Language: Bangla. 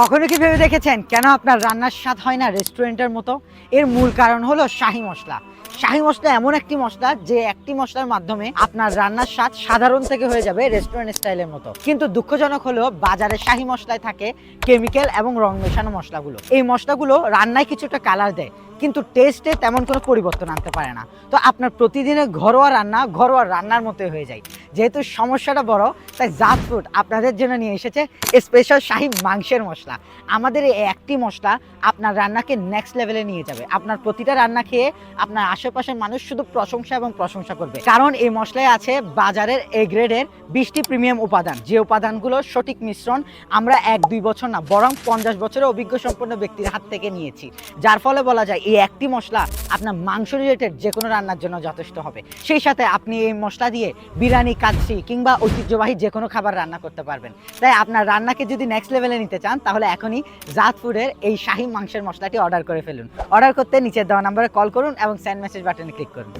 কখনো কি ভেবে দেখেছেন কেন আপনার রান্নার স্বাদ হয় না রেস্টুরেন্টের মতো? এর মূল কারণ হলো শাহি মশলা। শাহি মশলা এমন একটি মশলা যে একটি মশলার মাধ্যমে আপনার রান্নার স্বাদ সাধারণ থেকে হয়ে যাবে রেস্টুরেন্ট স্টাইলের মতো। কিন্তু দুঃখজনক হলো বাজারে শাহি মশলায় থাকে কেমিক্যাল এবং রং মেশানো মশলাগুলো। এই মশলাগুলো রান্নায় কিছুটা কালার দেয়, কিন্তু টেস্টে তেমন কোনো পরিবর্তন আনতে পারে না। তো আপনার প্রতিদিনের ঘরোয়া রান্না ঘরোয়া রান্নার মতোই হয়ে যায়। যেহেতু সমস্যাটা বড়, তাই জাত ফুড আপনাদের জন্য নিয়ে এসেছে স্পেশাল শাহি মাংসের মশলা। আমাদের এই একটি মশলা আপনার রান্নাকে নেক্সট লেভেলে নিয়ে যাবে। আপনার প্রতিটা রান্না খেয়ে আপনার আশেপাশের মানুষ শুধু প্রশংসা এবং প্রশংসা করবে। কারণ এই মশলায় আছে বাজারের এ গ্রেডের বিশটি প্রিমিয়াম উপাদান। যে উপাদানগুলোর সঠিক মিশ্রণ আমরা এক, দুই বছর না, বরং পঞ্চাশ বছরের অভিজ্ঞ সম্পন্ন ব্যক্তির হাত থেকে নিয়েছি। যার ফলে বলা যায় এই একটি মশলা আপনার মাংস রিলেটেড যে কোনো রান্নার জন্য যথেষ্ট হবে। সেই সাথে আপনি এই মশলা দিয়ে বিরিয়ানি কাচ্চি কিংবা ঐতিহ্যবাহী যে কোনো খাবার রান্না করতে পারবেন। তাই আপনার রান্নাকে যদি নেক্সট লেভেলে নিতে চান, তাহলে এখনই জাত ফুডের এই শাহি মাংসের মশলাটি অর্ডার করে ফেলুন। অর্ডার করতে নিচের দেওয়া নম্বরে কল করুন এবং সেন্ড মেসেজ বাটনে ক্লিক করুন।